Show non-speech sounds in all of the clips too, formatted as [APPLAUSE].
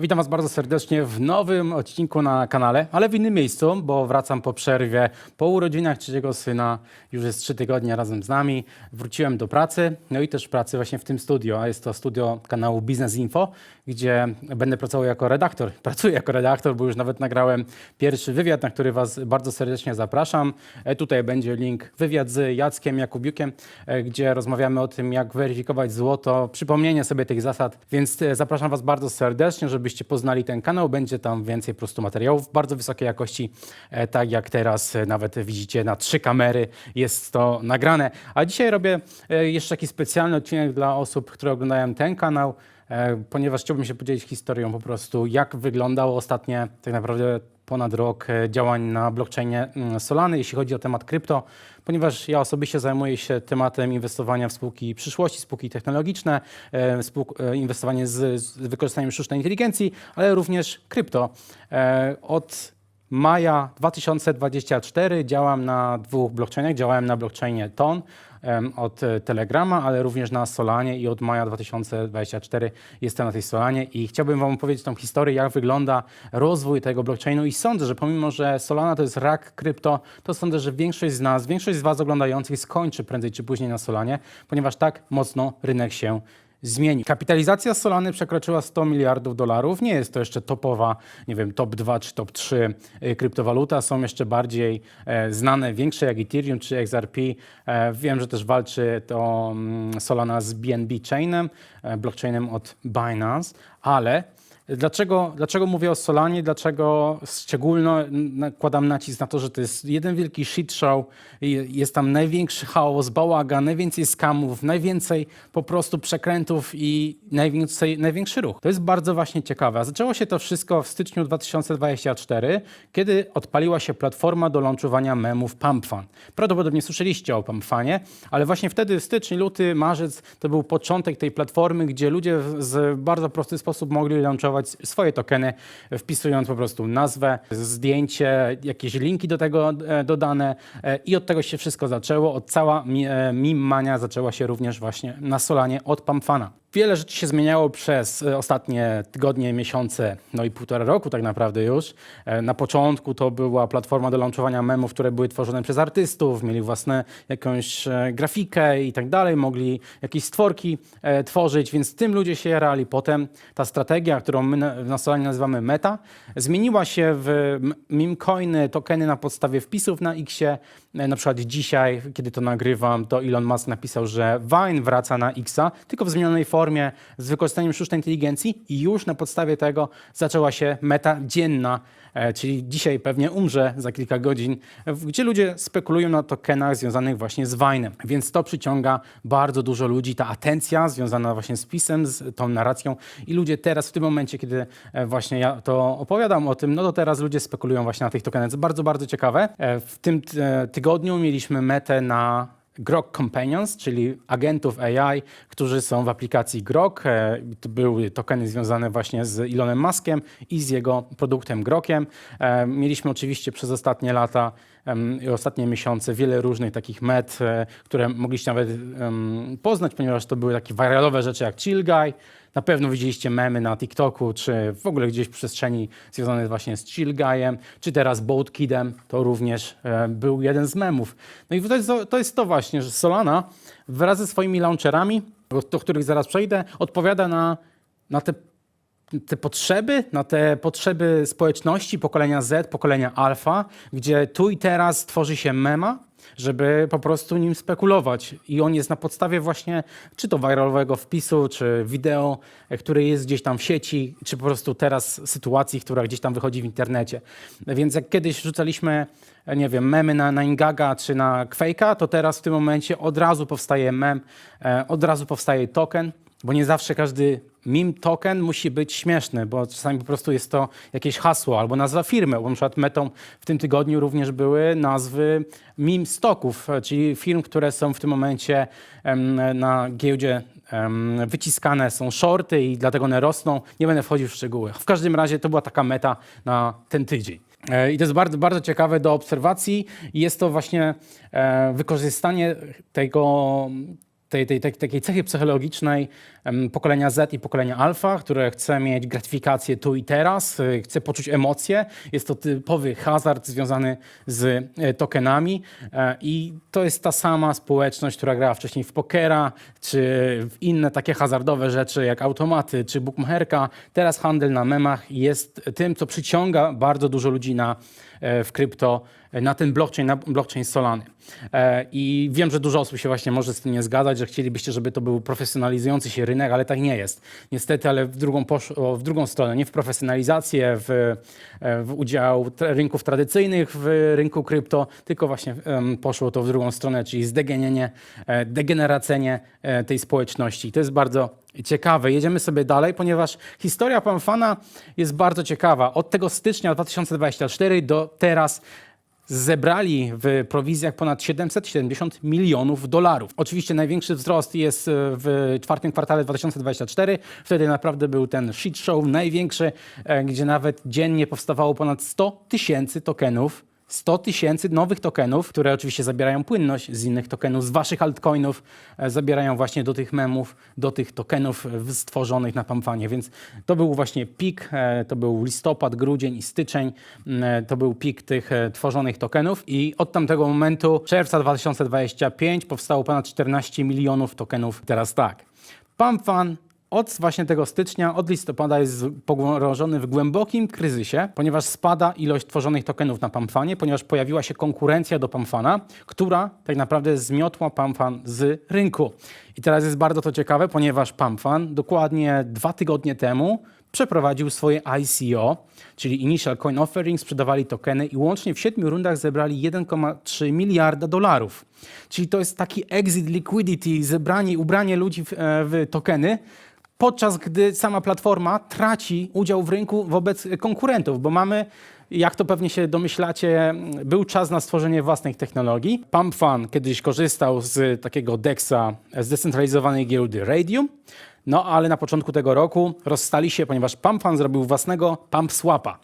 Witam Was bardzo serdecznie w nowym odcinku na kanale, ale w innym miejscu, bo wracam po przerwie, po urodzinach trzeciego syna. Już jest trzy tygodnie razem z nami. Wróciłem do pracy, no i też pracy właśnie w tym studio, a jest to studio kanału Business Info, gdzie będę pracował jako redaktor. [LAUGHS] Pracuję jako redaktor, bo już nawet nagrałem pierwszy wywiad, na który Was bardzo serdecznie zapraszam. E, Tutaj będzie link wywiad z Jackiem Jakubiukiem, e, gdzie rozmawiamy o tym, jak weryfikować złoto, przypomnienie sobie tych zasad, więc e, zapraszam Was bardzo serdecznie, żebyście poznali ten kanał. Będzie tam więcej po prostu materiałów bardzo wysokiej jakości, e, tak jak teraz e, nawet widzicie na trzy kamery jest to nagrane. A dzisiaj robię e, jeszcze taki specjalny odcinek dla osób, które oglądają ten kanał, ponieważ chciałbym się podzielić historią po prostu, jak wyglądało ostatnie tak naprawdę ponad rok e, działań na blockchainie mm, Solany, jeśli chodzi o temat krypto, ponieważ ja osobiście zajmuję się tematem inwestowania w spółki przyszłości, spółki technologiczne, e, e, inwestowanie z, z wykorzystaniem sztucznej inteligencji, ale również krypto. Od maja 2024 działam na dwóch blockchainach. Działałem na blockchainie TON od e, Telegrama, ale również na Solanie i od maja 2024 jestem na tej Solanie i chciałbym Wam opowiedzieć tą historię, jak wygląda rozwój tego blockchainu i sądzę, że pomimo, że Solana to jest rak krypto, to sądzę, że większość z nas, większość z Was oglądających skończy prędzej czy później na Solanie, ponieważ tak mocno rynek się zmieni. Kapitalizacja Solany przekroczyła 100 miliardów dolarów. Nie jest to jeszcze topowa, nie wiem, top 2 czy top 3 y, kryptowaluta. Są jeszcze bardziej e, znane, większe jak Ethereum czy XRP. E, wiem, że też walczy to mm, Solana z BNB Chainem, e, blockchainem od Binance, ale Dlaczego, dlaczego mówię o Solanie? Dlaczego szczególnie nakładam nacisk na to, że to jest jeden wielki shit show, jest tam największy chaos, bałagan, najwięcej skamów, najwięcej po prostu przekrętów i najwięcej, największy ruch. To jest bardzo właśnie ciekawe. A Zaczęło się to wszystko w styczniu 2024, kiedy odpaliła się platforma do launchowania memów PumpFan. Prawdopodobnie słyszeliście o PumpFanie, ale właśnie wtedy styczeń, luty, marzec to był początek tej platformy, gdzie ludzie w bardzo prosty sposób mogli launchować swoje tokeny, wpisując po prostu nazwę, zdjęcie, jakieś linki do tego e, dodane e, i od tego się wszystko zaczęło. Od cała mi- e, mania zaczęła się również właśnie na Solanie od Pamfana. Wiele rzeczy się zmieniało przez e, ostatnie tygodnie, miesiące, no i półtora roku tak naprawdę już. E, Na początku to była platforma do launchowania memów, które były tworzone przez artystów, mieli własne jakąś e, grafikę i tak dalej, mogli jakieś stworki tworzyć, więc tym ludzie się jarali. Potem ta strategia, którą my na, na Solanie nazywamy meta, zmieniła się w m- meme coiny, tokeny na podstawie wpisów na Xie. Na przykład dzisiaj, kiedy to nagrywam, to Elon Musk napisał, że Vine wraca na Xa, tylko w zmienionej formie, z wykorzystaniem sztucznej inteligencji i już na podstawie tego zaczęła się meta dzienna, e, czyli dzisiaj pewnie umrze za kilka godzin, gdzie ludzie spekulują na tokenach związanych właśnie z Vine'em. Więc to przyciąga bardzo dużo ludzi, ta atencja związana właśnie z pisem, z tą narracją i ludzie teraz w tym momencie, kiedy e, właśnie ja to opowiadam o tym, no to teraz ludzie spekulują właśnie na tych tokenach. To bardzo, bardzo ciekawe. E, W tym tygodniu mieliśmy metę na Grok Companions, czyli agentów AI, którzy są w aplikacji Grok. E, To były tokeny związane właśnie z Elonem Muskiem i z jego produktem Grokiem. E, Mieliśmy oczywiście przez ostatnie lata ostatnie miesiące wiele różnych takich met, e, które mogliście nawet poznać, ponieważ to były takie viralowe rzeczy jak Chill Guy. Na pewno widzieliście memy na TikToku, czy w ogóle gdzieś w przestrzeni związanej właśnie z Chill Guyem, czy teraz Boat Kidem, to również e, był jeden z memów. No i to jest, to- to jest to właśnie, że Solana wraz ze swoimi launcherami, do których zaraz przejdę, odpowiada na, na te te potrzeby, na te potrzeby społeczności pokolenia Z, pokolenia alfa, gdzie tu i teraz tworzy się mema, żeby po prostu nim spekulować. I on jest na podstawie właśnie czy to viralowego wpisu, czy wideo, e, które jest gdzieś tam w sieci, czy po prostu teraz sytuacji, która gdzieś tam wychodzi w internecie. Więc jak kiedyś rzucaliśmy, e, nie wiem, memy na, na Ingaga czy na Quake'a, to teraz w tym momencie od razu powstaje mem, e, od razu powstaje token, bo nie zawsze każdy meme token musi być śmieszny, bo czasami po prostu jest to jakieś hasło albo nazwa firmy. Bo na przykład metą w tym tygodniu również były nazwy meme stoków, czyli firm, które są w tym momencie na giełdzie wyciskane, są shorty i dlatego one rosną. Nie będę wchodził w szczegóły. W każdym razie to była taka meta na ten tydzień. E, I to jest bardzo, bardzo ciekawe do obserwacji. Jest to właśnie e, wykorzystanie tego tej, tej, tej takiej cechy psychologicznej pokolenia Z i pokolenia Alfa, które chce mieć gratyfikację tu i teraz, y, chce poczuć emocje. Jest to typowy hazard związany z e, tokenami e, i to jest ta sama społeczność, która grała wcześniej w pokera, czy w inne takie hazardowe rzeczy jak automaty, czy bookmacherka. Teraz handel na memach jest tym, co przyciąga bardzo dużo ludzi na, w krypto, e, na ten blockchain, na blockchain Solany. E, I wiem, że dużo osób się właśnie może z tym nie zgadzać, że chcielibyście, żeby to był profesjonalizujący się rynek, ale tak nie jest. Niestety, ale w drugą, poszło, w drugą stronę, nie w profesjonalizację, w, e, w udział rynków tradycyjnych w rynku krypto, tylko właśnie poszło to w drugą stronę, czyli zdegenienie, e, degeneracenie e, tej społeczności. To jest bardzo ciekawe. Jedziemy sobie dalej, ponieważ historia Pamfana jest bardzo ciekawa. Od tego stycznia 2024 do teraz zebrali w prowizjach ponad 770 milionów dolarów. Oczywiście największy wzrost jest e, w czwartym kwartale 2024. Wtedy naprawdę był ten shit show największy, e, gdzie nawet dziennie powstawało ponad 100 tysięcy tokenów 100 tysięcy nowych tokenów, które oczywiście zabierają płynność z innych tokenów, z waszych altcoinów, e, zabierają właśnie do tych memów, do tych tokenów e, stworzonych na Pamfanie. Więc to był właśnie pik, e, to był listopad, grudzień i styczeń, m, e, to był pik tych tworzonych tokenów i od tamtego momentu, czerwca 2025, powstało ponad 14 milionów tokenów. Teraz tak, Pamfan od właśnie tego stycznia, od listopada jest pogrążony w głębokim kryzysie, ponieważ spada ilość tworzonych tokenów na Pamfanie, ponieważ pojawiła się konkurencja do Pamfana, która tak naprawdę zmiotła Pamfan z rynku. I teraz jest bardzo to ciekawe, ponieważ Pamfan dokładnie dwa tygodnie temu przeprowadził swoje ICO, czyli Initial Coin Offering, sprzedawali tokeny i łącznie w siedmiu rundach zebrali 1,3 miliarda dolarów. Czyli to jest taki exit liquidity, zebranie, ubranie ludzi w, e, w tokeny, podczas gdy sama platforma traci udział w rynku wobec konkurentów, bo mamy, jak to pewnie się domyślacie, był czas na stworzenie własnych technologii. PumpFun kiedyś korzystał z takiego DEXa, zdecentralizowanej giełdy Radium, no ale na początku tego roku rozstali się, ponieważ PumpFun zrobił własnego PumpSwapa.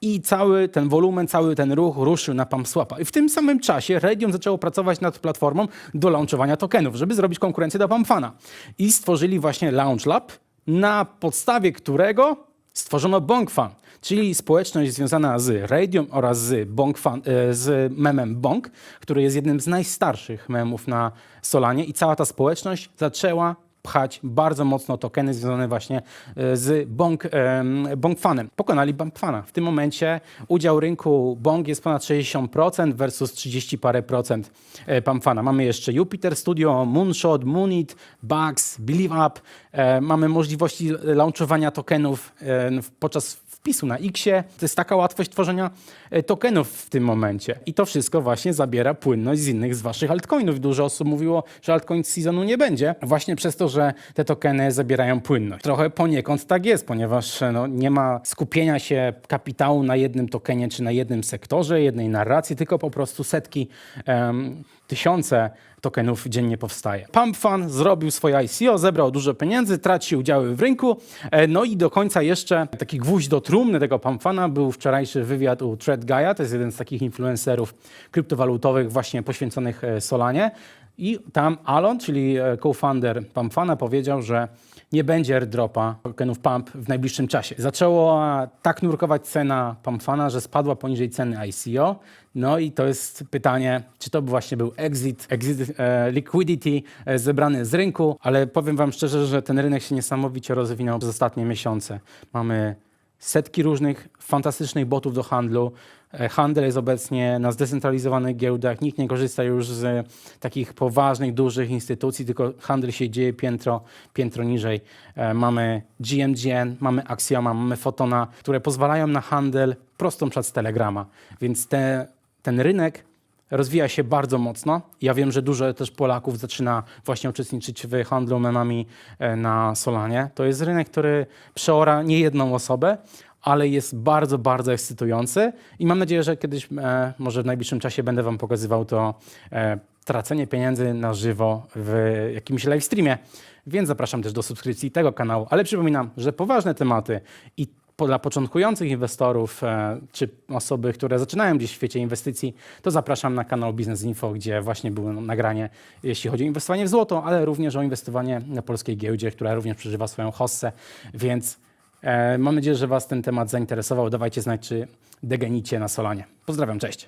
I cały ten wolumen, cały ten ruch ruszył na PumpSwapa. I w tym samym czasie Radium zaczęło pracować nad platformą do launchowania tokenów, żeby zrobić konkurencję do PumpFuna. I stworzyli właśnie Launch Lab, na podstawie którego stworzono BonkFun, czyli społeczność związana z Radium oraz z, BonkFun, e, z memem Bonk, który jest jednym z najstarszych memów na Solanie i cała ta społeczność zaczęła pchać bardzo mocno tokeny związane właśnie e, z Bonk, em, Bonkfanem. Pokonali Bonkfana. W tym momencie udział rynku Bonk jest ponad 60% versus 30 parę procent e, Pamfana. Mamy jeszcze Jupiter Studio, Moonshot, Moonit, Bugs, Believe Up. E, mamy możliwości launchowania tokenów e, podczas wpisu na Xie. To jest taka łatwość tworzenia e, tokenów w tym momencie. I to wszystko właśnie zabiera płynność z innych z waszych altcoinów. Dużo osób mówiło, że altcoin seasonu nie będzie, właśnie przez to, że te tokeny zabierają płynność. Trochę poniekąd tak jest, ponieważ e, no, nie ma skupienia się kapitału na jednym tokenie czy na jednym sektorze, jednej narracji, tylko po prostu setki, em, tysiące tokenów dziennie powstaje. PumpFun zrobił swoje ICO, zebrał dużo pieniędzy, traci udziały w rynku. E, No i do końca jeszcze taki gwóźdź do trumny tego PumpFuna był wczorajszy wywiad u ThreadGuya, to jest jeden z takich influencerów kryptowalutowych właśnie poświęconych e, Solanie. I tam Alon, czyli e, co-founder PumpFuna powiedział, że nie będzie airdropa tokenów Pump w najbliższym czasie. Zaczęła tak nurkować cena Pumpfana, że spadła poniżej ceny ICO. No i to jest pytanie, czy to właśnie był exit, exit e, liquidity e, zebrany z rynku, ale powiem wam szczerze, że ten rynek się niesamowicie rozwinął przez ostatnie miesiące. Mamy setki różnych fantastycznych botów do handlu. E, Handel jest obecnie na zdecentralizowanych giełdach. Nikt nie korzysta już z takich poważnych, dużych instytucji, tylko handel się dzieje piętro, piętro niżej. E, Mamy GMGN, mamy Axioma, mamy Fotona, które pozwalają na handel prostą przez Telegrama. Więc te, ten rynek rozwija się bardzo mocno. Ja wiem, że dużo też Polaków zaczyna właśnie uczestniczyć w handlu memami e, na Solanie. To jest rynek, który przeora nie jedną osobę, ale jest bardzo, bardzo ekscytujący i mam nadzieję, że kiedyś, e, może w najbliższym czasie będę wam pokazywał to e, tracenie pieniędzy na żywo w jakimś live streamie, więc zapraszam też do subskrypcji tego kanału. Ale przypominam, że poważne tematy i dla początkujących inwestorów, e, czy osoby, które zaczynają gdzieś w świecie inwestycji, to zapraszam na kanał Business Info, gdzie właśnie było nagranie, jeśli chodzi o inwestowanie w złoto, ale również o inwestowanie na polskiej giełdzie, która również przeżywa swoją hossę, więc e, mam nadzieję, że Was ten temat zainteresował. Dawajcie znać, czy degenicie na Solanie. Pozdrawiam, cześć.